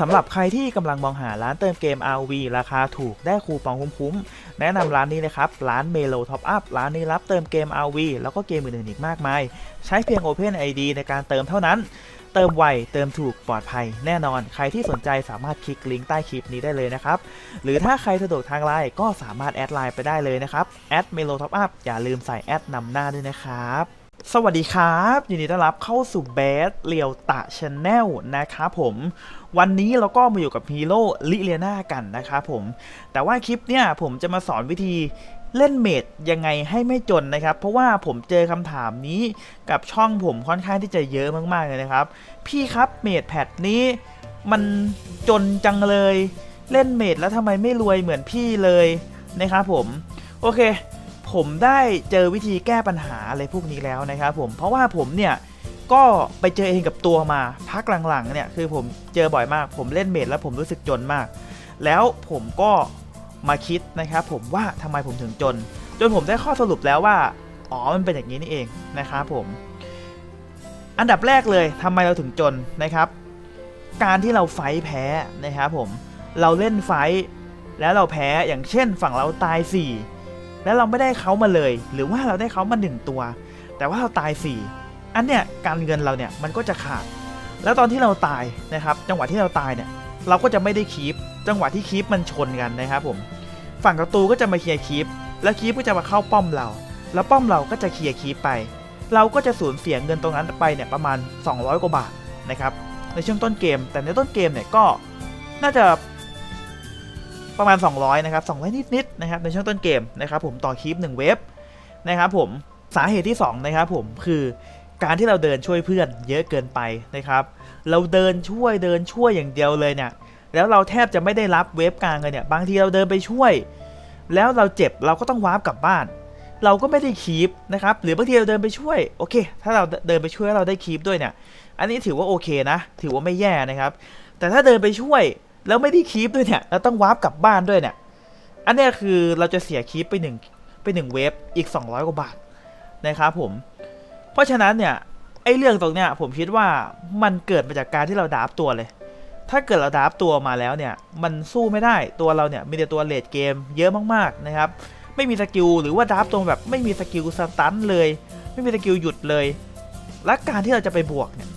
สำหรับใครที่กำลังมองหาร้านเติมเกม RV ราคาถูกได้คูปองคุ้มๆ แนะนำร้านนี้เลยครับ ร้าน Melo Top Up ร้านนี้รับเติมเกม RV แล้วก็เกมอื่นๆอีกมากมาย ใช้เพียง Open ID ในการเติมเท่านั้น เติมไว เติมถูกปลอดภัย แน่นอน ใครที่สนใจสามารถคลิกลิงก์ใต้คลิปนี้ได้เลยนะครับ หรือถ้าใครสะดวกทางไลน์ก็สามารถแอดไลน์ไปได้เลยนะครับแอด Melo Top Up อย่าลืมใส่แอดนำหน้าด้วยนะครับสวัสดีครับ ยินดีต้อนรับเข้าสู่เบสเรียวตะชาแนลนะครับผม วันนี้เราก็มาอยู่กับฮีโร่ลิเลียนากันนะครับผม แต่ว่าคลิปเนี่ยผมจะมาสอนวิธีเล่นเมดยังไงให้ไม่จนนะครับ เพราะว่าผมเจอคำถามนี้กับช่องผมค่อนข้างที่จะเยอะมากๆเลยนะครับ พี่ครับเมดแพดนี้มันจนจังเลย เล่นเมดแล้วทำไมไม่รวยเหมือนพี่เลยนะครับผมโอเค ผมได้เจอวิธีแก้ปัญหาอะไรพวกนี้แล้วนะครับผมเพราะว่าผมเนี่ย ก็ไปเจอเองกับตัวมาพักหลังๆเนี่ยคือผมเจอบ่อยมาก ผมเล่นเมดแล้วผมรู้สึกจนมาก แล้วผมก็มาคิดนะครับผมว่าทำไมผมถึงจน จนผมได้ข้อสรุปแล้วว่าอ๋อมันเป็นอย่างนี้นี่เองนะครับผมอันดับแรกเลยทำไมเราถึงจนนะครับ การที่เราไฟแพ้นะครับผมเราเล่นไฟแล้วเราแพ้อย่างเช่น ฝั่งเราตาย 4 แล้วเราไม่ได้เขามาเลย หรือว่าเราได้เขามา1ตัว แต่ว่าเราตาย 4 อันเนี้ยการเงินเราเนี่ยมันก็จะขาด แล้วตอนที่เราตายนะครับจังหวะที่เราตายเนี่ยเราก็จะไม่ได้คีปจังหวะที่คีปมันชนกันนะครับผมฝั่งศัตรูก็จะมาเคลียร์คีปแล้วคีปก็จะมาเข้าป้อมเรา แล้วป้อมเราก็จะเคลียร์คีปไป เราก็จะสูญเสียเงินตรงนั้นไปเนี่ยประมาณ 200 กว่าบาทนะครับในช่วงต้นเกม แต่ในต้นเกมเนี่ยก็น่าจะประมาณ 200นะครับ200 นิดๆนะครับในช่วงต้นเกมนะครับผมต่อคีป1เว็บนะครับผมสาเหตุที่2นะครับผมคือ การที่เราเดินช่วยเพื่อนเยอะเกินไปนะครับ เราเดินช่วยเดินช่วยอย่างเดียวเลยเนี่ย แล้วเราแทบจะไม่ได้รับเวฟกลางเลยเนี่ย บางทีเราเดินไปช่วย แล้วเราเจ็บเราก็ต้องวาร์ปกลับบ้าน เราก็ไม่ได้คีปนะครับ หรือบางทีเราเดินไปช่วย โอเค ถ้าเราเดินไปช่วยเราได้คีปด้วยเนี่ย อันนี้ถือว่าโอเคนะ ถือว่าไม่แย่นะครับ แต่ถ้าเดินไปช่วยแล้วไม่ได้คีปด้วยเนี่ย เราต้องวาร์ปกลับบ้านด้วยเนี่ย อันนี้คือเราจะเสียคีปไปหนึ่งไปหนึ่งเวฟอีก 200 กว่าบาทนะครับผม เพราะฉะนั้นเนี่ยไอ้เรื่องตรงเนี้ยผมคิดว่ามันเกิดมาจากการที่เราดาบตัวเลย ถ้าเกิดเราดาบตัวมาแล้วเนี่ยมันสู้ไม่ได้ตัวเราเนี่ยมีแต่ตัวเลดเกมเยอะมากๆนะครับไม่มีสกิลหรือว่าดาบตัวแบบไม่มีสกิลสตันเลย ไม่มีสกิลหยุดเลย และการที่เราจะไปบวกเนี่ย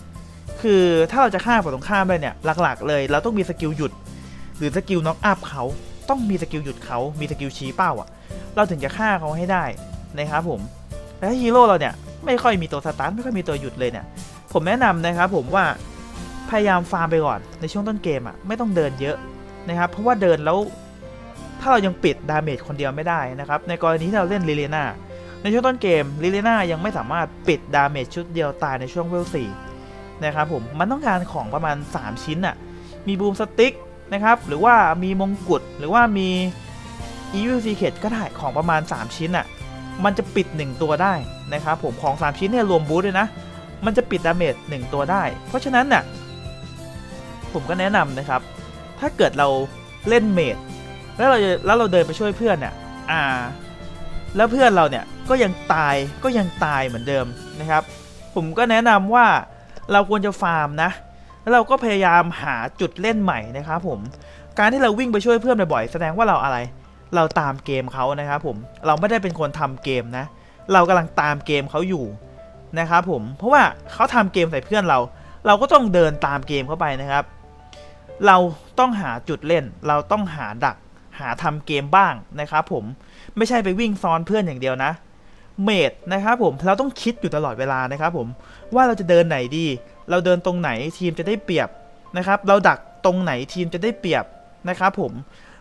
คือถ้าเราจะฆ่าฝั่งตรงข้ามได้เนี่ยหลักๆ เลย เราต้องมีสกิลหยุด หรือสกิลน็อกอัพเขาต้องมีสกิลหยุดเขามีสกิลชี้เป้าอะเราถึงจะฆ่าเขาให้ได้นะครับผมและฮีโร่เราเนี่ย ไม่ค่อยมีตัวสตาร์ทไม่ค่อยมีตัวหยุดเลยเนี่ย ผมแนะนำนะครับผมว่าพยายามฟาร์มไปก่อนในช่วงต้นเกมอะไม่ต้องเดินเยอะนะครับเพราะว่าเดินแล้วถ้าเรายังปิดดาเมจคนเดียวไม่ได้นะครับในกรณีที่เราเล่นลิเลนาในช่วงต้นเกมลิเลนายังไม่สามารถปิดดาเมจชุดเดียวตายในช่วงเวลสี่นะครับผมมันต้องการของประมาณ 3 ชิ้นอะมีบูมสติ๊กนะครับหรือว่ามีมงกุฎหรือว่ามี e v i l Secret ก็ได้ของประมาณ 3 ชิ้นอะ มันจะปิด 1 ตัวได้นะครับผมของ 3 ชิ้นเนี่ยรวมบูทด้วยนะ มันจะปิดดาเมจ1ตัวได้ เพราะฉะนั้นน่ะผมก็แนะนำนะครับ ถ้าเกิดเราเล่นเมดแล้วเราแล้วเราเดินไปช่วยเพื่อนเนี่ยอ่า แล้วเพื่อนเราเนี่ยก็ยังตายก็ยังตายเหมือนเดิมนะครับ ผมก็แนะนำว่าเราควรจะฟาร์มนะแล้วเราก็พยายามหาจุดเล่นใหม่นะครับผมการที่เราวิ่งไปช่วยเพื่อนบ่อยๆแสดงว่าเราอะไร เราตามเกมเขานะครับผมเราไม่ได้เป็นคนทำเกมนะ เรากำลังตามเกมเขาอยู่นะครับผมเพราะว่าเขาทำเกมใส่เพื่อนเรา เราก็ต้องเดินตามเกมเข้าไปนะครับ เราต้องหาจุดเล่น เราต้องหาดักหาทำเกมบ้างนะครับผมไม่ใช่ไปวิ่งซ้อนเพื่อนอย่างเดียวนะเมดนะครับผมเราต้องคิดอยู่ตลอดเวลานะครับผมว่าเราจะเดินไหนดี เราเดินตรงไหนทีมจะได้เปรียบนะครับ เราดักตรงไหนทีมจะได้เปรียบนะครับผม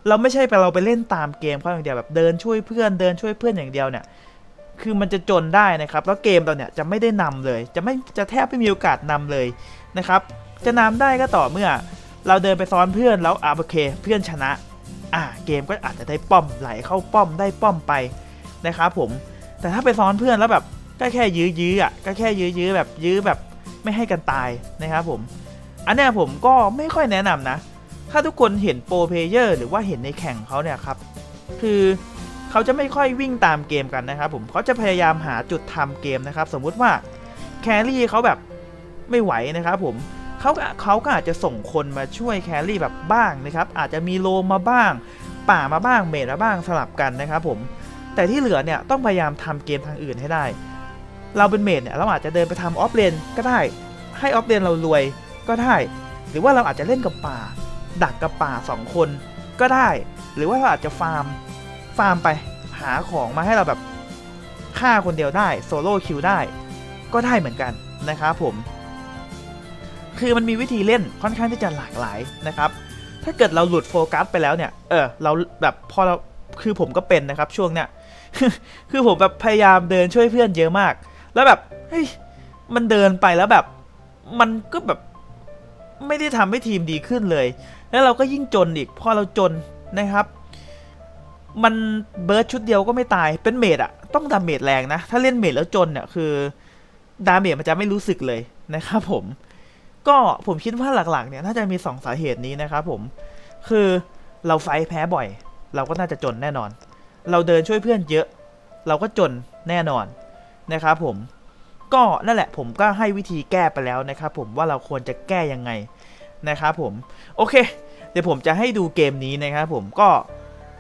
เราไม่ใช่ไปเราไปเล่นตามเกมเขาอย่างเดียวแบบเดินช่วยเพื่อนเดินช่วยเพื่อนอย่างเดียวเนี่ย คือมันจะจนได้นะครับ แล้วเกมเราเนี่ยจะไม่ได้นำเลย จะไม่จะแทบไม่มีโอกาสนำเลยนะครับ จะนำได้ก็ต่อเมื่อ เราเดินไปซ้อนเพื่อนแล้วอะโอเค เพื่อนชนะ อ่าเกมก็อาจจะได้ป้อมไหลเข้าป้อมได้ป้อมไปนะครับผม แต่ถ้าไปซ้อนเพื่อนแล้วแบบก็แค่ยื้อยื้ออะก็แค่ยื้อยื้อแบบยื้อแบบไม่ให้กันตายนะครับผม อันเนี้ยผมก็ไม่ค่อยแนะนำนะ ถ้าทุกคนเห็นโปรเพเยอร์หรือว่าเห็นในแข่งเขาเนี่ยครับ คือเขาจะไม่ค่อยวิ่งตามเกมกันนะครับผมเขาจะพยายามหาจุดทำเกมนะครับ สมมุติว่าแครี่เขาแบบไม่ไหวนะครับผมเขาก็เขาก็อาจจะส่งคนมาช่วยแครี่แบบบ้างนะครับ อาจจะมีโลมมาบ้าง ป่ามาบ้างเมดมาบ้างสลับกันนะครับผมแต่ที่เหลือเนี่ยต้องพยายามทำเกมทางอื่นให้ได้ เราเป็นเมดเนี่ยเราอาจจะเดินไปทำออฟเลนก็ได้ ให้ออฟเลนเรารวยก็ได้ หรือว่าเราอาจจะเล่นกับป่า ดักกับป่าสองคนก็ได้ หรือว่าเราอาจจะฟาร์มฟาร์มไปหาของมาให้เราแบบฆ่าคนเดียวได้โซโล่คิวได้ก็ได้เหมือนกันนะครับผม คือมันมีวิธีเล่นค่อนข้างที่จะหลากหลายนะครับ ถ้าเกิดเราหลุดโฟกัสไปแล้วเนี่ย เออ เราแบบพอเราคือผมก็เป็นนะครับช่วงเนี้ยคือผมแบบพยายามเดินช่วยเพื่อนเยอะมาก แล้วแบบเฮ้ยมันเดินไปแล้วแบบ มันก็แบบไม่ได้ทำให้ทีมดีขึ้นเลย แล้วเราก็ยิ่งจนอีก พอเราจนนะครับ มันเบิร์ดชุดเดียวก็ไม่ตายเป็นเมดอะต้องดาเมจแรงนะ ถ้าเล่นเมดแล้วจนเนี่ยคือดาเมจมันจะไม่รู้สึกเลยนะครับผม ก็ผมคิดว่าหลักๆเนี่ยน่าจะมี 2 สาเหตุนี้นะครับผม คือเราไฟแพ้บ่อย เราก็น่าจะจนแน่นอน เราเดินช่วยเพื่อนเยอะ เราก็จนแน่นอนนะครับผม ก็นั่นแหละผมก็ให้วิธีแก้ไปแล้วนะครับผมว่าเราควรจะแก้ยังไง นะครับผมโอเค เดี๋ยวผมจะให้ดูเกมนี้นะครับผมก็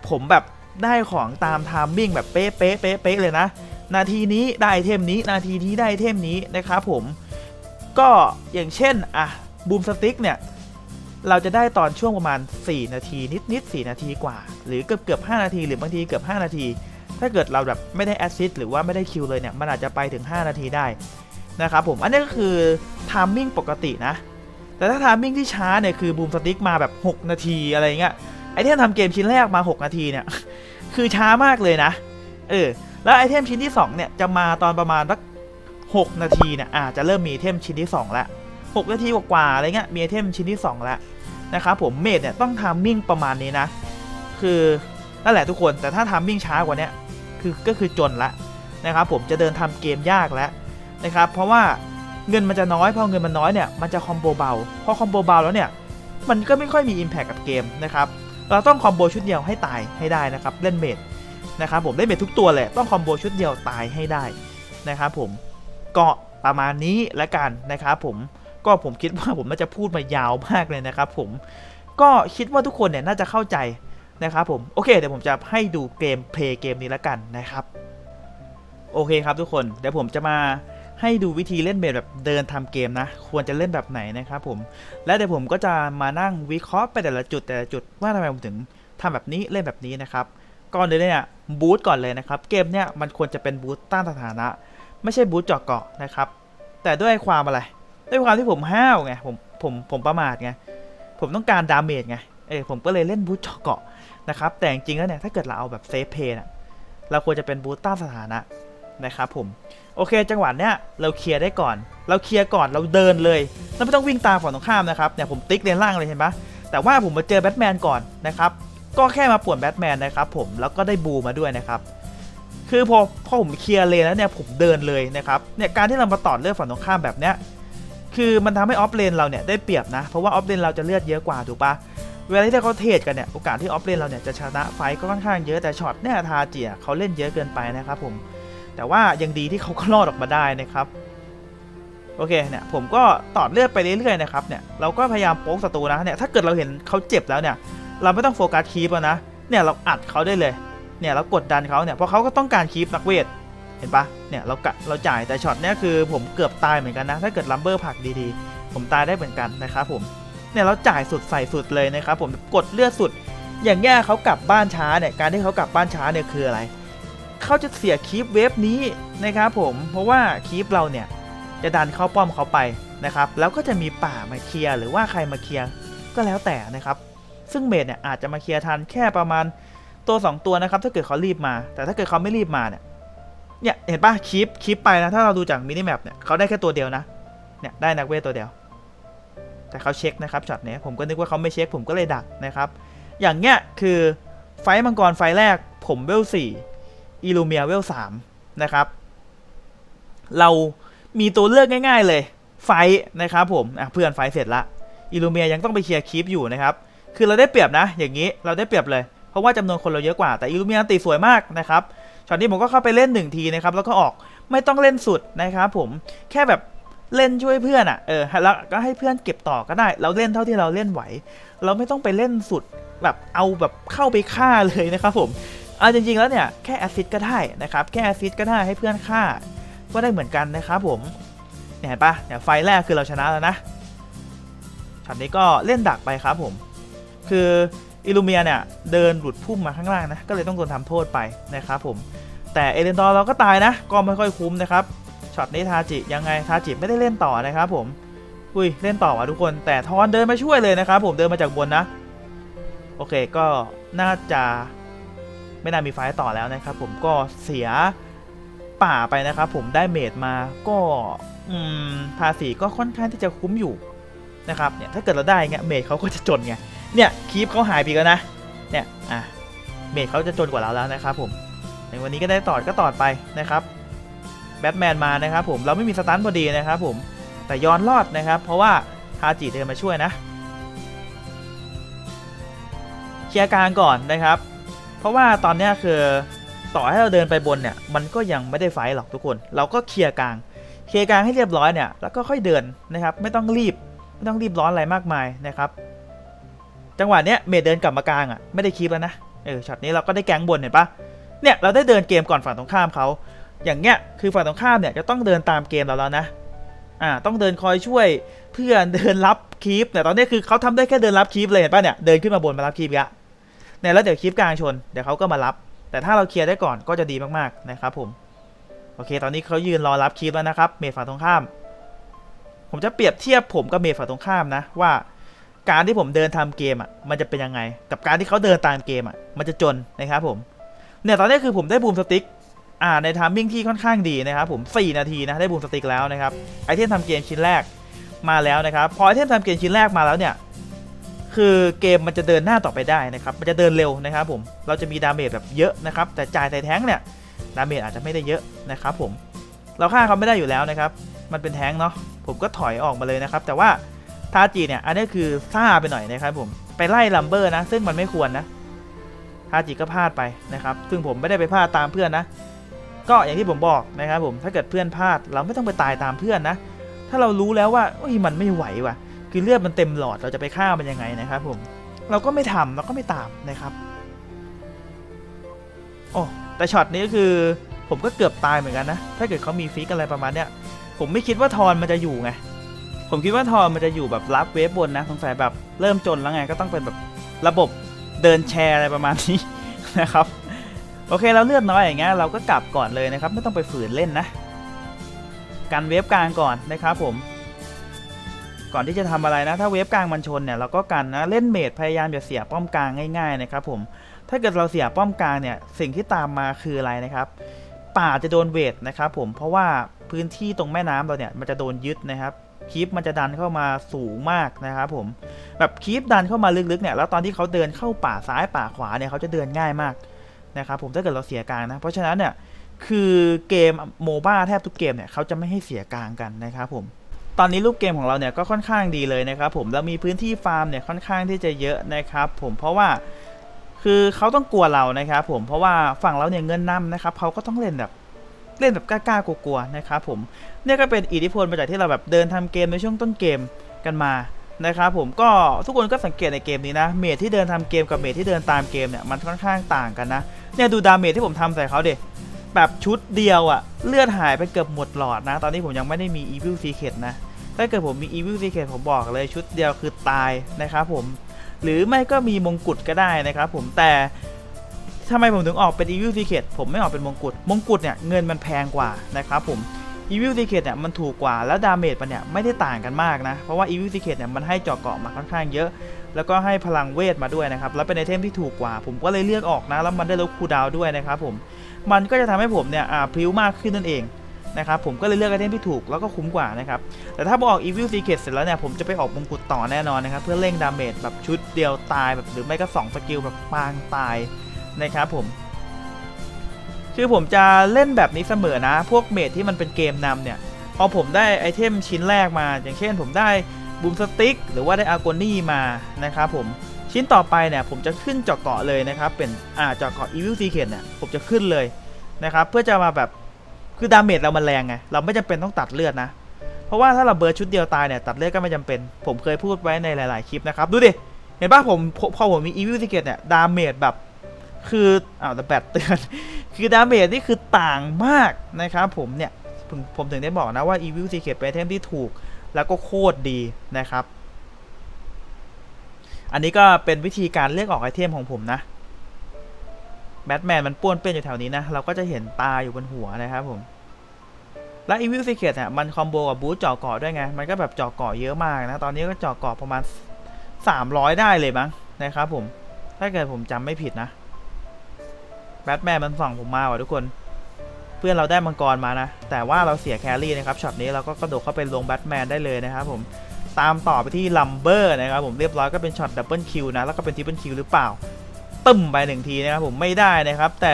ผมแบบได้ของตามไทามมิ่งแบบเป๊ะเป๊ะเป๊ะเป๊ะเลยนะ นาทีนี้ได้เทมนี้นาทีนี้ได้เทมนี้นะครับผมก็อย่างเช่นอะบูมสติ๊กเนี่ยเราจะได้ตอนช่วงประมาณ 4 นาทีนิดๆ4นาทีกว่า หรือเกือบเกือบ5นาทีหรือบางทีเกือบ 5 นาที ถ้าเกิดเราแบบไม่ได้แอสซิสต์หรือว่าไม่ได้คิวเลยเนี่ยมันอาจจะไปถึง 5 นาทีได้นะครับผมอันนี้ก็คือไทามมิ่งปกตินะ แต่ถ้าทามมิ่งที่ช้าเนี่ยคือบูมสติ๊กมาแบบ 6 นาทีอะไรเงี้ยไอเทมทำเกมชิ้นแรกมา 6 นาทีเนี่ยคือช้ามากเลยนะเออแล้วไอเทมชิ้นที่2เนี่ยจะมาตอนประมาณสัก6นาทีเนี่ยอาจจะเริ่มมีไอเทมชิ้นที่2ล้ว6นาทีกว่าๆอะไรเงี้ยมีไอเทมชิ้นที่2ล้วนะครับผมเมดเนี่ยต้องทามมิ่งประมาณนี้นะ คือนั่นแหละทุกคนแต่ถ้าทามมิ่งช้ากว่านี้คือก็คือจนละนะครับผมจะเดินทำเกมยากแล้วนะครับเพราะว่า เงินมันจะน้อยพอเงินมันน้อยเนี่ยมันจะคอมโบเบาพอคอมโบเบาแล้วเนี่ยมันก็ไม่ค่อยมี Impact กับเกมนะครับเราต้องคอมโบชุดเดียวให้ตายให้ได้นะครับเล่นเมดนะครับผมเล่นเมดทุกตัวเลยต้องคอมโบชุดเดียวตายให้ได้นะครับผมก็ประมาณนี้แล้วกันนะครับผมก็ผมคิดว่าผมน่าจะพูดมายาวมากเลยนะครับผมก็คิดว่าทุกคนเนี่ยน่าจะเข้าใจนะครับผมโอเคเดี๋ยวผมจะให้ดูเกมเพลย์เกมนี้แล้วกันนะครับโอเคครับทุกคนเดี๋ยวผมจะมา ให้ดูวิธีเล่นเบสแบบเดินทำเกมนะ ควรจะเล่นแบบไหนนะครับผม และเดี๋ยวผมก็จะมานั่งวิเคราะห์ไปแต่ละจุดแต่ละจุดว่าทำไมผมถึงทำแบบนี้เล่นแบบนี้นะครับ ก่อนเลยเนี่ยบูทก่อนเลยนะครับ เกมเนี่ยมันควรจะเป็นบูทต้านสถานะ ไม่ใช่บูทเจาะเกาะนะครับ แต่ด้วยความอะไร ด้วยความที่ผมห้าวไงผมผมผมประมาทไงผมต้องการดาเมจไงเออผมก็เลยเล่นบูทเจาะเกาะนะครับ แต่จริงๆแล้วเนี่ยถ้าเกิดเราเอาแบบเซฟเพย์นะเราควรจะเป็นบูทต้านสถานะนะครับผม โอเค จังหวะเนี้ยเราเคลียร์ได้ก่อน เราเคลียร์ก่อนเราเดินเลยเราไม่ต้องวิ่งตามฝั่งตรงข้ามนะครับเนี่ยผมติ๊กเลนล่างเลยเห็นปะแต่ว่าผมมาเจอแบทแมนก่อนนะครับก็แค่มาป่วนแบทแมนนะครับผมแล้วก็ได้บูมาด้วยนะครับคือพอพอผมเคลียร์เลนแล้วเนี่ยผมเดินเลยนะครับเนี่ยการที่เรามาต่อเลือดฝั่งตรงข้ามแบบเนี้ยคือมันทำให้ออฟเลนเราเนี่ยได้เปรียบนะ เพราะว่าออฟเลนเราจะเลือดเยอะกว่าถูกปะเวลาที่เขาเทรดกันเนี่ยโอกาสที่ออฟเลนเราเนี่ยจะชนะไฟก็ค่อนข้างเยอะแต่ช็อตเนี่ยทาเจียเขาเล่นเยอะเกินไปนะครับผม แต่ว่ายังดีที่เขาก็รอดออกมาได้นะครับโอเคเนี่ยผมก็ตอดเลือดไปเรื่อยๆนะครับเนี่ยเราก็พยายามโป๊กศัตรูนะเนี่ยถ้าเกิดเราเห็นเขาเจ็บแล้วเนี่ยเราไม่ต้องโฟกัสคีปแล้วนะเนี่ยเราอัดเขาได้เลยเนี่ยเรากดดันเขาเนี่ยเพราะเขาก็ต้องการคีปนักเวทเห็นปะเนี่ยเรากะเราจ่ายแต่ช็อตเนี่ยคือผมเกือบตายเหมือนกันนะ ถ้าเกิดลัมเบอร์ผักดีๆ ผมตายได้เหมือนกันนะครับผมเนี่ยเราจ่ายสุดใส่สุดเลยนะครับผมกดเลือดสุด อย่างแย่เขากลับบ้านช้าเนี่ยการที่เขากลับบ้านช้าเนี่ยคืออะไร เขาจะเสียคีปเวฟนี้นะครับผมเพราะว่าคีปเราเนี่ยจะดันเข้าป้อมเขาไปนะครับแล้วก็จะมีป่ามาเคลียร์หรือว่าใครมาเคลียร์ก็แล้วแต่นะครับ ซึ่งเมดเนี่ยอาจจะมาเคลียร์ทันแค่ประมาณตัว 2 ตัวนะครับ ถ้าเกิดเขารีบมา แต่ถ้าเกิดเขาไม่รีบมาเนี่ยเนี่ยเห็นปะคลิปคลิปไปนะถ้าเราดูจากมินิแมปเนี่ยเขาได้แค่ตัวเดียวนะเนี่ยได้นักเวทตัวเดียว แต่เขาเช็คนะครับช็อตเนี้ยผมก็นึกว่าเขาไม่เช็คผมก็เลยดักนะครับ อย่างเงี้ยคือไฟมังกรไฟแรกผมเวลสี่ อีลูเมียเวลสามนะครับ เรามีตัวเลือกง่าย ๆ เลย ไฟนะครับผมเพื่อนไฟเสร็จละอีลูเมียยังต้องไปเคลียร์คลิปอยู่นะครับ คือเราได้เปรียบนะ อย่างนี้เราได้เปรียบเลย เพราะว่าจำนวนคนเราเยอะกว่า แต่อีลูเมียตีสวยมากนะครับช็อตนี้ผมก็เข้าไปเล่นหนึ่งทีนะครับ แล้วก็ออก ไม่ต้องเล่นสุดนะครับผม แค่แบบเล่นช่วยเพื่อนอะ่ะ เออ แล้วก็ให้เพื่อนเก็บต่อก็ได้ เราเล่นเท่าที่เราเล่นไหว เราไม่ต้องไปเล่นสุด แบบเอาแบบเข้าไปฆ่าเลยนะครับผม เอาจริงๆแล้วเนี่ยแค่แอซิดก็ได้นะครับแค่แอซิดก็ได้ให้เพื่อนฆ่าก็ได้เหมือนกันนะครับผมเนี่ยเห็นปะเนี่ยไฟแรกคือเราชนะแล้วนะช็อตนี้ก็เล่นดักไปครับผม คืออิลูเมียเนี่ยเดินหลุดพุ่มมาข้างล่างนะก็เลยต้องโดนทำโทษไปนะครับผมแต่เอเลนดอร์เราก็ตายนะก็ไม่ค่อยคุ้มนะครับช็อตนี้ทาจิยังไงทาจิไม่ได้เล่นต่อนะครับผมอุ้ยเล่นต่อว่ะทุกคนแต่ทอนเดินมาช่วยเลยนะครับผมเดินมาจากบนนะ โอเคก็น่าจะ ไม่น่ามีไฟต่อแล้วนะครับผมก็เสียป่าไปนะครับผมได้เมดมาก็ภาษีก็ค่อนข้างที่จะคุ้มอยู่นะครับเนี่ยถ้าเกิดเราได้เงี้ยเมดเขาก็จะจนไงเนี่ยคีปเขาหายไปกแล้วนะเนี่ยอะเมดเขาจะจนกว่าเราแล้วนะครับผมในวันนี้ก็ได้ตอดก็ตอดไปนะครับแบทแมนมานะครับผมเราไม่มีสตันพอดีนะครับผมแต่ย้อนรอดนะครับ เพราะว่าฮาจิเดินมาช่วยนะเคลียร์กลางก่อนนะครับ เพราะว่าตอนนี้คือต่อให้เราเดินไปบนเนี่ย มันก็ยังไม่ได้ไฟหรอกทุกคน เราก็เคลียร์กลาง เคลียร์กลางให้เรียบร้อยเนี่ย แล้วก็ค่อยเดินนะครับ ไม่ต้องรีบ ไม่ต้องรีบร้อนอะไรมากมายนะครับ จังหวะเนี้ยเมดเดินกลับมากลางอะ ไม่ได้คลิปแล้วนะ เออ ช็อตนี้เราก็ได้แก๊งบนเห็นปะเนี่ย เราได้เดินเกมก่อนฝั่งตรงข้ามเขา อย่างเงี้ย คือฝั่งตรงข้ามเนี่ยจะต้องเดินตามเกมเราแล้วนะ อ่า ต้องเดินคอยช่วยเพื่อนเดินรับคลิปแต่ตอนนี้คือเขาทำได้แค่เดินรับคลิปเลยเห็นปะเนี่ย เดินขึ้นมาบนมารับคลิปละ เนี่ยแล้วเดี๋ยวคลิปกลางชนเดี๋ยวเขาก็มารับ แต่ถ้าเราเคลียร์ได้ก่อนก็จะดีมากๆนะครับผมโอเค ตอนนี้เขายืนรอรับคลิปแล้วนะครับเมฝั่งตรงข้าม ผมจะเปรียบเทียบผมกับเมฝั่งตรงข้ามนะว่า การที่ผมเดินทำเกมอะมันจะเป็นยังไง กับการที่เขาเดินตามเกมอะมันจะจนนะครับผมเนี่ยตอนนี้คือผมได้บูมสติ๊กอ่าในทามมิ่งที่ค่อนข้างดีนะครับผม 4 นาทีนะได้บูมสติ๊กแล้วนะครับไอเทมทำเกมชิ้นแรกมาแล้วนะครับพอไอเทมทำเกมชิ้นแรกมาแล้วเนี่ย คือเกมมันจะเดินหน้าต่อไปได้นะครับ มันจะเดินเร็วนะครับผม เราจะมีดาเมจแบบเยอะนะครับ แต่จ่ายใส่แท้งเนี่ย ดาเมจอาจจะไม่ได้เยอะนะครับผม เราฆ่าเขาไม่ได้อยู่แล้วนะครับ มันเป็นแท้งเนาะ ผมก็ถอยออกมาเลยนะครับ แต่ว่าทาจิเนี่ย อันนี้คือซ่าไปหน่อยนะครับผม ไปไล่ลัมเบอร์นะ ซึ่งมันไม่ควรนะ ทาจิก็พลาดไปนะครับ ซึ่งผมไม่ได้ไปพลาดตามเพื่อนนะ ก็อย่างที่ผมบอกนะครับผม ถ้าเกิดเพื่อนพลาด เราไม่ต้องไปตายตามเพื่อนนะ ถ้าเรารู้แล้วว่าอ้ยมันไม่ไหวว่ะ คือเลือดมันเต็มหลอดเราจะไปฆ่ามันยังไงนะครับผมเราก็ไม่ทำเราก็ไม่ตามนะครับโอ้แต่ช็อตนี้ก็คือผมก็เกือบตายเหมือนกันนะ ถ้าเกิดเขามีฟิกอะไรประมาณเนี้ย ผมไม่คิดว่าทอนมันจะอยู่ไง ผมคิดว่าทอมันจะอยู่แบบรับเวฟบนนะสงสัยแบบเริ่มจนแล้วไงก็ต้องเป็นแบบระบบเดินแชร์อะไรประมาณนี้นะครับ โอเคเราเลือดน้อยอย่างเงี้ยเราก็กลับก่อนเลยนะครับ ไม่ต้องไปฝืนเล่นนะกันเวฟกลางก่อนนะครับผม ก่อนที่จะทำอะไรนะ ถ้าเวฟกลางมันชนเนี่ยเราก็กันนะเล่นเมดพยายามอย่าเสียป้อมกลางง่ายๆนะครับผมถ้าเกิดเราเสียป้อมกลางเนี่ยสิ่งที่ตามมาคืออะไรนะครับ ป่าจะโดนเวทนะครับผมเพราะว่าพื้นที่ตรงแม่น้ำเราเนี่ยมันจะโดนยึดนะครับคีปมันจะดันเข้ามาสูงมากนะครับผมแบบคีปดันเข้ามาลึกๆเนี่ยแล้วตอนที่เขาเดินเข้าป่าซ้ายป่าขวาเนี่ยเขาจะเดินง่ายมากนะครับผมถ้าเกิดเราเสียกลางนะ เพราะฉะนั้นเนี่ยคือเกมโมบ้าแทบทุกเกมเนี่ยเขาจะไม่ให้เสียกลางกันนะครับผม ตอนนี้รูปเกมของเราเนี่ยก็ค่อนข้างดีเลยนะครับผมแล้วมีพื้นที่ฟาร์มเนี่ยค่อนข้างที่จะเยอะนะครับผมเพราะว่าคือเขาต้องกลัวเรานะครับผมเพราะว่าฝั่งเราเนี่ยเงินนำนะครับเขาก็ต้องเล่นแบบเล่นแบบกล้าๆกลัวๆนะครับผมเนี่ยก็เป็นอิทธิพลมาจากที่เราแบบเดินทำเกมในช่วงต้นเกมกันมานะครับผมก็ทุกคนก็สังเกตในเกมนี้นะเมทที่เดินทำเกมกับเมทที่เดินตามเกมเนี่ยมันค่อนข้างต่างกันนะเนี่ยดูดาเมจที่ผมทำใส่เขาเด็แบบชุดเดียวอะเลือดหายไปเกือบหมดหลอดนะ ตอนนี้ผมยังไม่ได้มี Evil Secret นะ ถ้าเกิดผมมี Evil Secret ผมบอกเลยชุดเดียวคือตายนะครับผมหรือไม่ก็มีมงกุฎก็ได้นะครับผมแต่ทำไมผมถึงออกเป็น Evil Secret ผมไม่ออกเป็นมงกุฎ มงกุฎเนี่ยเงินมันแพงกว่านะครับผม Evil Secret เนี่ยมันถูกกว่า แล้วดาเมจมันเนี่ยไม่ได้ต่างกันมากนะ เพราะว่า Evil Secret เนี่ยมันให้เจาะเกาะมาค่อนข้างเยอะ แล้วก็ให้พลังเวทมาด้วยนะครับ แล้วเป็นไอเทมที่ถูกกว่า ผมก็เลยเลือกออกนะ แล้วมันได้ลดคูดาวด้วยนะครับผม มันก็จะทำให้ผมเนี่ยอาพริ้วมากขึ้นนั่นเอง นะครับผมก็เลยเลือกไอเทมที่ถูกแล้วก็คุ้มกว่านะครับแต่ถ้าบอก Evil Secret เสร็จแล้วเนี่ยผมจะไปออกมงกุฎต่อแน่นอนนะครับเพื่อเร่งดาเมจแบบชุดเดียวตายแบบหรือไม่ก็2สกิลแบบปางตายนะครับผมคือผมจะเล่นแบบนี้เสมอนะ พวกเมจที่มันเป็นเกมนำเนี่ยพอผมได้ไอเทมชิ้นแรกมา อย่างเช่นผมได้บูมสติ๊กหรือว่าได้อาร์โกนี่มานะครับผมชิ้นต่อไปเนี่ยผมจะขึ้นเจาะเกาะเลยนะครับเป็นอ่าเจาะเกาะ Evil Secret เนี่ยผมจะขึ้นเลยนะครับเพื่อจะมาแบบ คือดาเมจเรามันแรงไง เราไม่จำเป็นต้องตัดเลือดนะ เพราะว่าถ้าเราเบิร์ดชุดเดียวตายเนี่ยตัดเลือดก็ไม่จำเป็น ผมเคยพูดไว้ในหลาย ๆ คลิปนะครับ ดูดิ เห็นปะผมพอพอผมมี Evil Secret เนี่ยดาเมจแบบคืออ้าวแต่แบตเตือน คือดาเมจนี่คือต่างมากนะครับผมเนี่ยผมผมถึงได้บอกนะว่า Evil Secret เป็นไอเทมที่ถูก แล้วก็โคตรดีนะครับ อันนี้ก็เป็นวิธีการเลือกออกไอเทมของผมนะ แบทแมนมันป้วนเปี้ยนอยู่แถวนี้นะ เราก็จะเห็นตาอยู่บนหัวนะครับผม และ Evil Secret เนี่ยมันคอมโบกับบูทเจาะเกาะด้วยไง มันก็แบบเจาะเกาะเยอะมากนะ ตอนนี้ก็เจาะเกาะประมาณ 300 ได้เลยมั้งนะครับผม ถ้าเกิดผมจำไม่ผิดนะแบทแมนมันส่องผมมาว่ะทุกคน เพื่อนเราได้มังกรมานะ แต่ว่าเราเสียแครี่นะครับช็อตนี้เราก็กระโดดเข้าไปลงแบทแมนได้เลยนะครับผมตามต่อไปที่ลัมเบอร์นะครับผมเรียบร้อยก็เป็นช็อตดับเบิลคิวนะ แล้วก็เป็นทริปเปิลคิวหรือเปล่า ตึมไปหนึ่งทีนะครับผมไม่ได้นะครับ แต่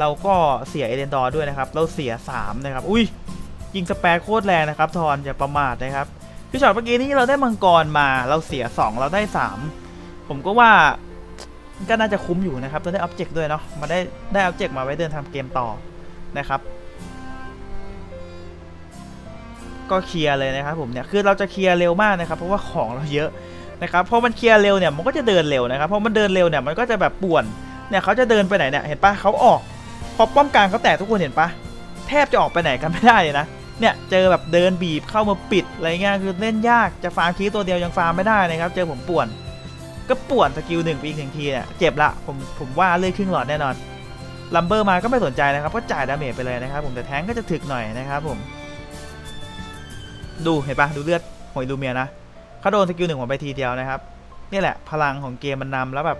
เราก็เสียเอเดนดอร์ด้วยนะครับ เราเสีย 3 นะครับ อุ้ยยิงสแปรโคตรแรงนะครับ ทอนอย่าประมาทนะครับคือช็อตเมื่อกี้นี้เราได้มังกรมาเราเสีย 2 เราได้ 3 ผมก็ว่าก็น่าจะคุ้มอยู่นะครับเราได้ออบเจกต์ด้วยเนาะมาได้ได้ออบเจกต์มาไว้เดินทำเกมต่อนะครับ ก็เคลียร์เลยนะครับผมเนี่ยคือเราจะเคลียร์เร็วมากนะครับ เพราะว่าของเราเยอะ นะครับพอมันเคลียร์เร็วเนี่ยมันก็จะเดินเร็วนะครับพอมันเดินเร็วเนี่ยมันก็จะแบบป่วนเนี่ยเขาจะเดินไปไหนเนี่ยเห็นปะเขาออกพอป้อมกลางเขาแตกทุกคนเห็นปะแทบจะออกไปไหนกันไม่ได้เลยนะเนี่ยเจอแบบเดินบีบเข้ามาปิดอะไรเงี้ยคือเล่นยากจะฟาร์มคีตัวเดียวยังฟาร์มไม่ได้นะครับเจอผมป่วน ก็ป่วนสกิลหนึ่งปอีกหนึ่งทีเนี่ยเจ็บละผมผมว่าเลื่อยครึ่งหลอดแน่นอนลัมเบอร์มาก็ไม่สนใจนะครับก็จ่ายดาเมจไปเลยนะครับผมแต่แทงก็จะถึกหน่อยนะครับผม ดูเห็นปะดูเลือดของอิลูเมียนะ เขาโดนสกิลหนึ่งผมไปทีเดียวนะครับนี่แหละพลังของเกมมันนำแล้วแบบ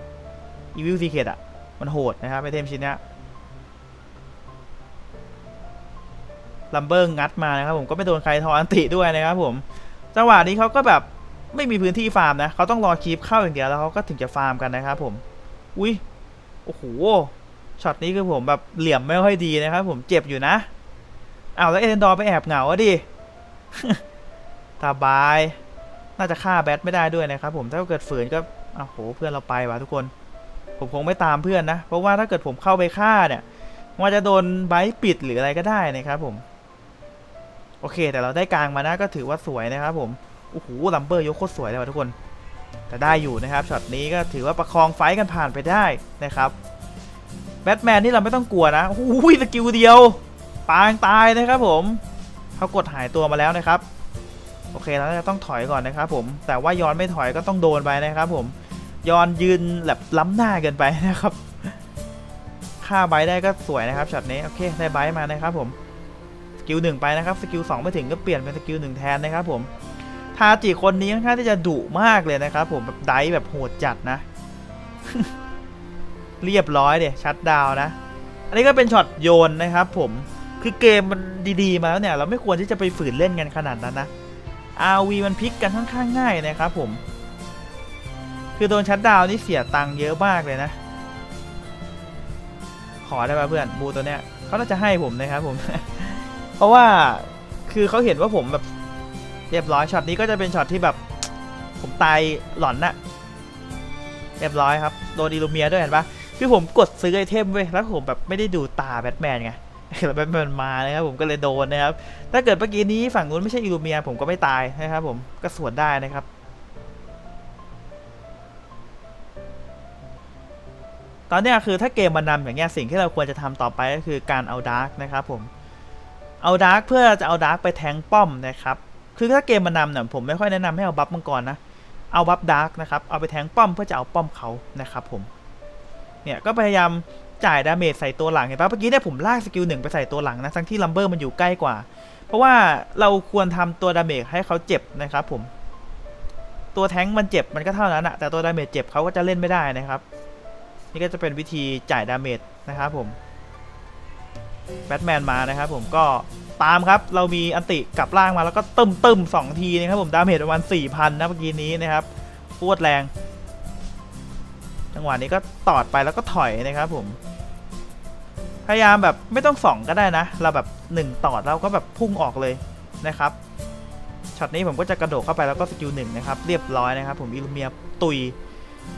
อีวิลซีเคดอะ มันโหดนะครับไอเทมชิ้นเนี้ยลัมเบอร์งัดมานะครับผมก็ไม่โดนใครทออันติด้วยนะครับผมจังหวะนี้เขาก็แบบไม่มีพื้นที่ฟาร์มนะเขาต้องรอคีปเข้าอย่างเดียวแล้วเขาก็ถึงจะฟาร์มกันนะครับผมอุ้ยโอ้โหช็อตนี้คือผมแบบเหลี่ยมไม่ค่อยดีนะครับผมเจ็บอยู่นะอ้าวแล้วเอเดนดอร์ไปแอบเหงาอะดิสบาย น่าจะฆ่าแบทไม่ได้ด้วยนะครับผมถ้าเกิดฝืนก็อ้าวโหเพื่อนเราไปว่ะทุกคน ผมคงไม่ตามเพื่อนนะเพราะว่าถ้าเกิดผมเข้าไปฆ่าเนี่ยมันจะโดนไบต์ปิดหรืออะไรก็ได้นะครับผม โอเค แต่เราได้กลางมานะก็ถือว่าสวยนะครับผมโอ้โหลัมเบอร์ยกโคตรสวยเลยว่ะทุกคน แต่ได้อยู่นะครับช็อตนี้ก็ถือว่าประคองไฟท์กันผ่านไปได้นะครับแบทแมนนี่เราไม่ต้องกลัวนะโอ้ยสกิลเดียว ปางตายนะครับผมเขากดหายตัวมาแล้วนะครับ อเคแล้วจะต้องถอยก่อนนะครับผมแต่ว่าย้อนไม่ถอยก็ต้องโดนไปนะครับผมย้อนยืนแบบล้ำหน้าเกินไปนะครับฆ่าไบต์ได้ก็สวยนะครับช็อตนี้โอเคได้ไบต์มานะครับผมสกิลหนึ่งไปนะครับสกิลสองไม่ถึงก็เปลี่ยนเป็นสกิลหนึ่งแทนนะครับผมทาจิคนนี้ค่อนข้างที่จะดุมากเลยนะครับผมแบบไดแบบโหดจัดนะ เรียบร้อยเดี๋ยชัดดาวน์นะอันนี้ก็เป็นช็อตโยนนะครับผมคือเกมมันดีๆมาแล้วเนี่ย เราไม่ควรที่จะไปฝืนเล่นกันขนาดนั้นนะ RV มันพลิกกันค่อนข้างง่ายนะครับผม คือโดนชัดดาวนี่เสียตังค์เยอะมากเลยนะ ขอได้ป่ะเพื่อนบูตัวเนี้ยเขาน่าจะให้ผมนะครับผม เพราะว่าคือเขาเห็นว่าผมแบบเรียบร้อยช็อตนี้ก็จะเป็นช็อตที่แบบผมตายหลอนนะเรียบร้อยครับ โดนอีลูเมียด้วยเห็นปะคือผมกดซื้อไอเทมเว้ยแล้วผมแบบไม่ได้ดูตาแบทแมนไง แล้วแบทแมนมานะครับผมก็เลยโดนนะครับ ถ้าเกิดเมื่อกี้นี้ฝั่งนู้นไม่ใช่อิลูเมียผมก็ไม่ตายนะครับผมก็สวนได้นะครับตอนนี้คือถ้าเกมมันนำอย่างเงี้ยสิ่งที่เราควรจะทำต่อไปก็คือการเอาดาร์กนะครับผมเอาดาร์กเพื่อจะเอาดาร์กไปแทงป้อมนะครับ คือถ้าเกมมันนำเนี่ยผมไม่ค่อยแนะนำให้เอาบัฟมังกรนะเอาบัฟดาร์กนะครับเอาไปแทงป้อมเพื่อจะเอาป้อมเขานะครับผมเนี่ยก็พยายาม จ่ายดาเมจใส่ตัวหลังเห็นปะเมื่อกี้เนี่ยผมลากสกิลหนึ่งไปใส่ตัวหลังนะทั้งที่ลัมเบอร์มันอยู่ใกล้กว่า เพราะว่าเราควรทำตัวดาเมจให้เขาเจ็บนะครับผม ตัวแท้งมันเจ็บมันก็เท่านั้นอะแต่ตัวดาเมจเจ็บเขาก็จะเล่นไม่ได้นะครับ นี่ก็จะเป็นวิธีจ่ายดาเมจนะครับผมแบทแมนมานะครับผมก็ตามครับเรามีอันติกลับล่างมาแล้วก็ตึมตึมสองทีนะครับผมดาเมจประมาณ4,000นะเมื่อกี้นี้นะครับโคตรแรง จังหวะนี้ก็ตอดไปแล้วก็ถอยนะครับผม พยายามแบบไม่ต้องส่องก็ได้นะ เราแบบหนึ่งตอดเราก็แบบพุ่งออกเลยนะครับช็อตนี้ผมก็จะกระโดดเข้าไปแล้วก็สกิลหนึ่งนะครับเรียบร้อยนะครับ ผมอิลูเมียตุย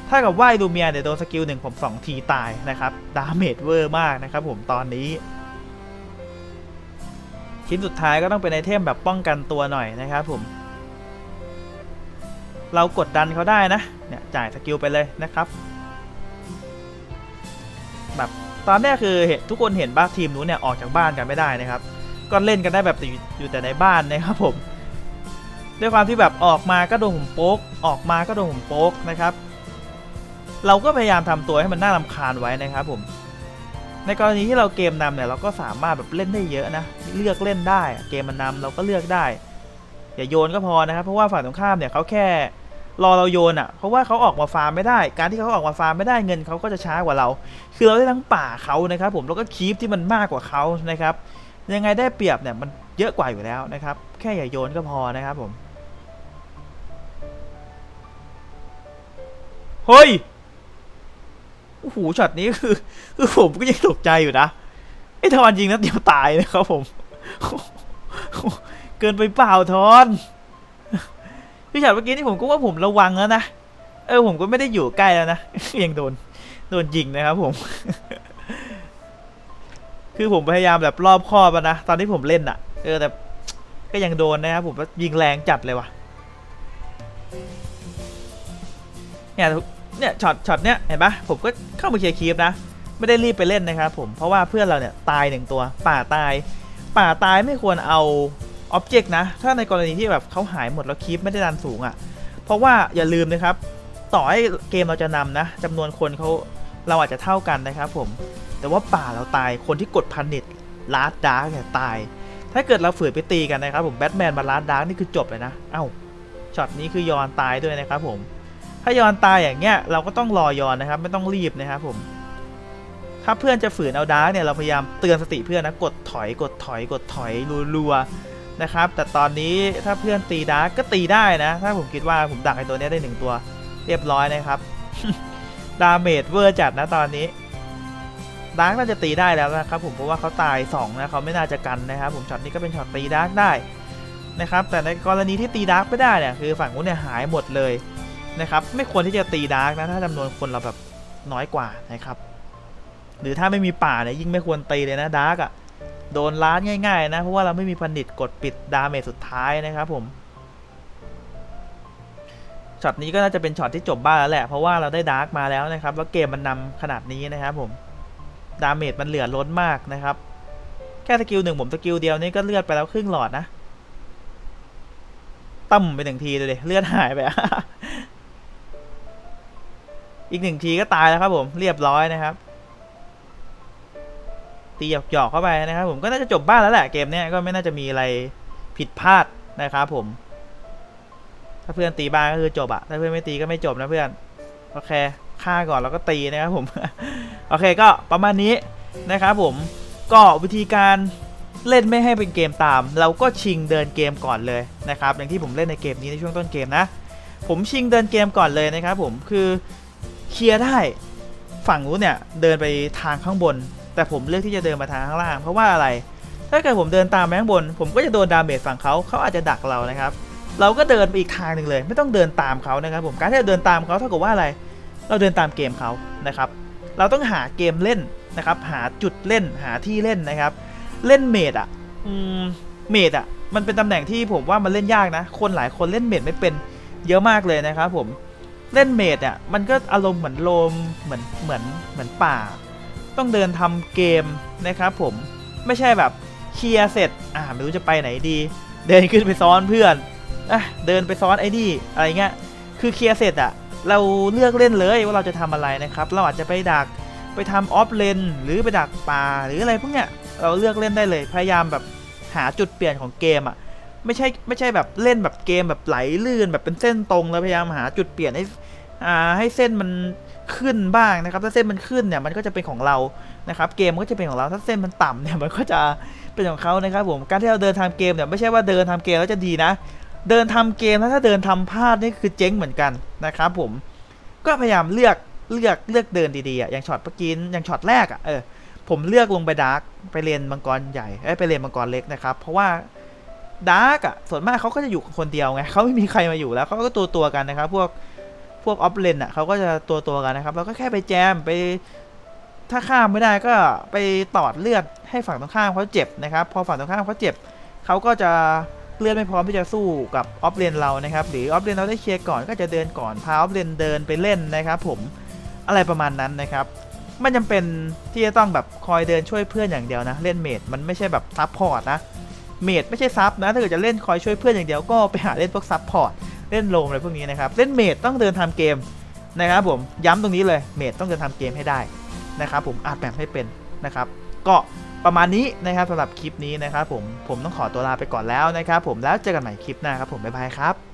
ถ้ากับว่าอิลูเมียเนี่ยโดนสกิลหนึ่งผมสองทีตายนะครับดาเมจเวอร์มากนะครับผมตอนนี้ชิ้นสุดท้ายก็ต้องเป็นไอเทมแบบป้องกันตัวหน่อยนะครับผม เรากดดันเขาได้นะ เนี่ยจ่ายสกิลไปเลยนะครับ แบบตอนเนี้คือเห็นทุกคนเห็นบ้าทีมนู้นเนี่ยออกจากบ้านกันไม่ได้นะครับ ก็เล่นกันได้แบบอยู่แต่ในบ้านนะครับผมด้วยความที่แบบออกมาก็โดนผมโป๊กออกมาก็โดนผมโป๊กนะครับ เราก็พยายามทำตัวให้มันน่ารำคาญไว้นะครับผม ในกรณีที่เราเกมนำเนี่ยเราก็สามารถแบบเล่นได้เยอะนะ เลือกเล่นได้ เกมมันนำเราก็เลือกได้ อย่าโยนก็พอนะครับ เพราะว่าฝั่งตรงข้ามเนี่ยเขาแค่ รอเราโยนอะ่ะเพราะว่าเขาออกมาฟาร์มไม่ได้ การที่เขาออกมาฟาร์มไม่ได้เงินเขาก็จะช้ากว่าเรา คือเราได้ทั้งป่าเขานะครับผมแล้วก็คีปที่มันมากกว่าเขานะครับยังไงได้เปรียบเนี่ยมันเยอะกว่าอยู่แล้วนะครับ แค่อย่าโยนก็พอนะครับผมเฮ้ยโอ้โหช็อตนี้คือคือผมก็ยังตกใจอยู่นะไอ้ทอนยิงนัดเดียวตายนะครับผม เกินไปเปล่าทอน พี่ช็อตเมื่อกี้นี่ผมก็ว่าผมระวังแล้วนะ เออผมก็ไม่ได้อยู่ใกล้แล้วนะยังโดนโดนยิงนะครับผม คือผมพยายามแบบรอบคอบนะตอนที่ผมเล่นอะเออแต่ก็ยังโดนนะครับผมว่ายิงแรงจัดเลยว่ะเนี่ยเนี่ยช็อตช็อตเนี้ยเห็นปะผมก็เข้ามาเคลียร์คีฟนะไม่ได้รีบไปเล่นนะครับผมเพราะว่าเพื่อนเราเนี่ยตายหนึ่งตัว ป่าตาย ป่าตายไม่ควรเอา อ็อบเจกต์นะ ถ้าในกรณีที่แบบเขาหายหมดแล้วคีฟไม่ได้ดันสูงอะ่ะ เพราะว่าอย่าลืมนะครับ ต่อให้เกมเราจะนำนะจำนวนคนเขาเราอาจจะเท่ากันนะครับผม แต่ว่าป่าเราตายคนที่กดพันนิตลาดดาร์กเนี่ยตาย ถ้าเกิดเราฝืนไปตีกันนะครับผมแบทแมนมาลาดดาร์กนี่คือจบเลยนะ เอ้าช็อตนี้คือยอนตายด้วยนะครับผม ถ้ายอนตายอย่างเงี้ยเราก็ต้องรอยอนนะครับ ไม่ต้องรีบนะครับผม ถ้าเพื่อนจะฝืนเอาดาร์กเนี่ยเราพยายามเตือนสติเพื่อนนะกดถอยกดถอยกดถอยรัวๆ นะครับ แต่ตอนนี้ถ้าเพื่อนตีดาร์กก็ตีได้นะ ถ้าผมคิดว่าผมดักไอตัวนี้ได้หนึ่งตัว เรียบร้อยนะครับ ดาเมจเวอร์จัดนะตอนนี้ดาร์กน่าจะตีได้แล้วนะครับผมเพราะว่าเขาตาย2นะเขาไม่น่าจะกันนะครับผมช็อตนี้ก็เป็นช็อตตีดาร์กได้นะครับ แต่ในกรณีที่ตีดาร์กไม่ได้เนี่ยคือฝั่งนู้นเนี่ยหายหมดเลยนะครับ ไม่ควรที่จะตีดาร์กนะถ้าจำนวนคนเราแบบน้อยกว่านะครับ หรือถ้าไม่มีป่าเนี่ยยิ่งไม่ควรตีเลยนะดาร์กอะ่ะ โดนล้านง่ายๆ นะ เพราะว่าเราไม่มีพันิตกดปิดดาเมจสุดท้ายนะครับผมช็อตนี้ก็น่าจะเป็นช็อตที่จบบ้านแล้วแหละ เพราะว่าเราได้ดาร์กมาแล้วนะครับ แล้วเกมมันนำขนาดนี้นะครับผม ดาเมจมันเหลือล้นมากนะครับ แค่สกิลหนึ่งผมสกิลเดียวนี่ก็เลือดไปแล้วครึ่งหลอดนะตั้มไปหนึ่งทีเลยเลือดหายไป อีกหนึ่งทีก็ตายแล้วครับผม เรียบร้อยนะครับ ตีหยอกๆเข้าไปนะครับผมก็น่าจะจบบ้านแล้วแหละเกมเนี้ยก็ไม่น่าจะมีอะไรผิดพลาดนะครับผม ถ้าเพื่อนตีบ้านก็คือจบอะถ้าเพื่อนไม่ตีก็ไม่จบนะเพื่อนโอเคฆ่าก่อนแล้วก็ตีนะครับผมโอเคก็ประมาณนี้นะครับผมก็วิธีการเล่นไม่ให้เป็นเกมตาม เราก็ชิงเดินเกมก่อนเลยนะครับ อย่างที่ผมเล่นในเกมนี้ในช่วงต้นเกมนะ ผมชิงเดินเกมก่อนเลยนะครับ ผมคือเคลียร์ได้ฝั่งนู้นเนี่ยเดินไปทางข้างบน แต่ผมเลือกที่จะเดินมาทางข้างล่าง เพราะว่าอะไร ถ้าเกิดผมเดินตามไปข้างบน ผมก็จะโดนดาเมจฝั่งเขาเขาอาจจะดักเรานะครับ เราก็เดินไปอีกทางหนึ่งเลย ไม่ต้องเดินตามเขานะครับ ผมการที่เราเดินตามเขาเท่ากับว่าอะไร เราเดินตามเกมเขานะครับ เราต้องหาเกมเล่นนะครับ หาจุดเล่นหาที่เล่นนะครับ เล่นเมดอะเมดอะ มันเป็นตำแหน่งที่ผมว่ามันเล่นยากนะ คนหลายคนเล่นเมดไม่เป็นเยอะมากเลยนะครับผมเล่นเมดอะมันก็อารมณ์เหมือนโลมเหมือนเหมือนเหมือนป่า ต้องเดินทำเกมนะครับผมไม่ใช่แบบเคลียร์เสร็จอ่าไม่รู้จะไปไหนดี เดินขึ้นไปซ้อนเพื่อนอะเดินไปซ้อนไอ้นี่อะไรเงี้ยคือเคลียร์เสร็จอะเราเลือกเล่นเลยว่าเราจะทำอะไรนะครับ เราอาจจะไปดักไปทำออฟเลนหรือไปดักป่าหรืออะไรพวกเนี้ยเราเลือกเล่นได้เลยพยายามแบบหาจุดเปลี่ยนของเกมอะไม่ใช่ไม่ใช่แบบเล่นแบบเกมแบบไหลลื่นแบบเป็นเส้นตรงแล้วพยายามหาจุดเปลี่ยนให้อ่าให้เส้นมัน ขึ้นบ้างนะครับ ถ้าเส้นมันขึ้นเนี่ยมันก็จะเป็นของเรานะครับ เกมมันก็จะเป็นของเราถ้าเส้นมันต่ำเนี่ยมันก็จะเป็นของเขานะครับผมการที่เราเดินทำเกมเนี่ยไม่ใช่ว่าเดินทำเกมแล้วจะดีนะ เดินทำเกมแล้วถ้าเดินทำพลาดนี่คือเจ๊งเหมือนกันนะครับผมก็พยายามเลือกเลือกเลือกเดินดีๆอะอย่างช็อตเมื่อกี้อย่างช็อตแรกอะเออผมเลือกลงไปดาร์กไปเลนมังกรใหญ่ไปเลนมังกรเล็กนะครับ เพราะว่าดาร์กอะส่วนมากเขาก็จะอยู่คนเดียวไงเขาไม่มีใครมาอยู่แล้วเขาก็ตัวตัวกันนะครับ พวก พวกออฟเลนอะเขาก็จะตัวตัวกันนะครับเราก็แค่ไปแจมไปถ้าข้ามไม่ได้ก็ไปตอดเลือดให้ฝั่งตรงข้ามเขาเจ็บนะครับ พอฝั่งตรงข้ามเขาเจ็บเขาก็จะเลือดไม่พร้อมที่จะสู้กับออฟเลนเรานะครับ หรือออฟเลนเราได้เคลียร์ก่อนก็จะเดินก่อนพาออฟเลนเดินไปเล่นนะครับ ผมอะไรประมาณนั้นนะครับไม่จำเป็นที่จะต้องแบบคอยเดินช่วยเพื่อนอย่างเดียวนะ เล่นเมดมันไม่ใช่แบบซับพอร์ตนะเมดไม่ใช่ซับนะถ้าเกิดจะเล่นคอยช่วยเพื่อนอย่างเดียวก็ไปหาเล่นพวกซับพอร์ต เล่นโลมอะไรพวกนี้นะครับเล่นเมดต้องเดินทำเกมนะครับผมย้ำตรงนี้เลยเมดต้องเดินทำเกมให้ได้นะครับผมอาจแบบให้เป็นนะครับ ก็ประมาณนี้นะครับสำหรับคลิปนี้นะครับผมผมต้องขอตัวลาไปก่อนแล้วนะครับผมแล้วเจอกันใหม่คลิปหน้าครับผมบ๊ายบายครับ